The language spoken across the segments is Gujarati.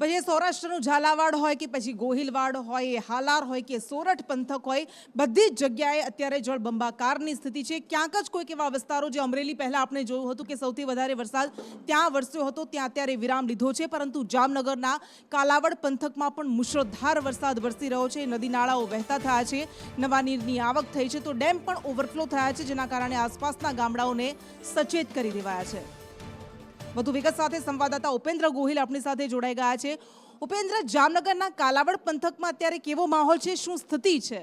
પછી એ સૌરાષ્ટ્રનું ઝાલાવાડ હોય કે પછી ગોહિલવાડ હોય હાલાર હોય કે સોરઠ પંથક હોય, બધી જ જગ્યાએ અત્યારે જળબંબાકારની સ્થિતિ છે. ક્યાંક જ કોઈક એવા વિસ્તારો જે અમરેલી પહેલાં આપણે જોયું હતું કે સૌથી વધારે વરસાદ ત્યાં વરસ્યો હતો, ત્યાં અત્યારે વિરામ લીધો છે. પરંતુ જામનગરના કાલાવડ પંથકમાં પણ મુશળધાર વરસાદ વરસી રહ્યો છે. નદી નાળાઓ વહેતા થયા છે. નવા નીરની આવક થઈ છે. તો ડેમ પણ ઓવરફ્લો થયા છે, જેના કારણે આસપાસના ગામડાઓને સચેત કરી દેવાયા છે. વધુ વિગત સાથે સંવાદદાતા ઉપેન્દ્ર ગોહિલ આપણી સાથે જોડાઈ ગયા છે. ઉપેન્દ્ર, જામનગરના કાલાવડ પંથકમાં અત્યારે કેવો માહોલ છે? શું સ્થિતિ છે?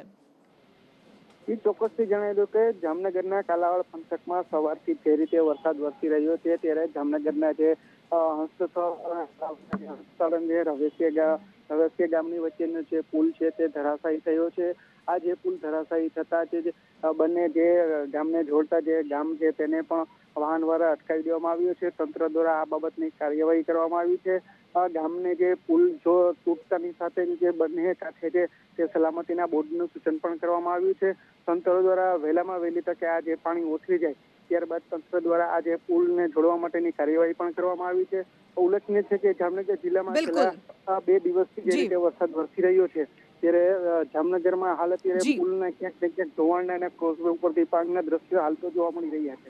એ ચોક્કસથી જણાવી દઉં કે જામનગરના કાલાવડ પંથકમાં સવારથી જે રીતે વરસાદ વરસી રહ્યો છે, ત્યારે જામનગરના જે હસ્તસ્થળ જે રવેશિયા રવેશિયા ગામની વચ્ચેનો જે પુલ છે તે ધરાશાયી થયો છે. આ જે પુલ ધરાશાયી થતા જે બંને જે ગામને જોડતા જે ગામ છે તેને પણ વાહન દ્વારા અટકાવી દેવામાં આવ્યું છે. તંત્ર દ્વારા આ બાબતની કાર્યવાહી કરવામાં આવી છે. ગામને જે પુલ જો તૂટતાની સાથે જે બંને કાંઠે છે તે સલામતીના બોર્ડનું સૂચન પણ કરવામાં આવ્યું છે. તંત્ર દ્વારા વહેલામાં વહેલી તકે આ જે પાણી ઓસરી જાય ત્યારબાદ તંત્ર દ્વારા આ જે પુલને જોડવા માટેની કાર્યવાહી પણ કરવામાં આવી છે. ઉલ્લેખનીય છે કે જામનગર જિલ્લામાં. છેલ્લા બે દિવસથી જે રીતે વરસાદ વરસી રહ્યો છે ત્યારે જામનગરમાં હાલ અત્યારે પુલના ક્યાંક ક્યાંક ધોવાણના અને ક્રોસવે ઉપરથી પાણીના દ્રશ્યો હાલ તો જોવા મળી રહ્યા છે.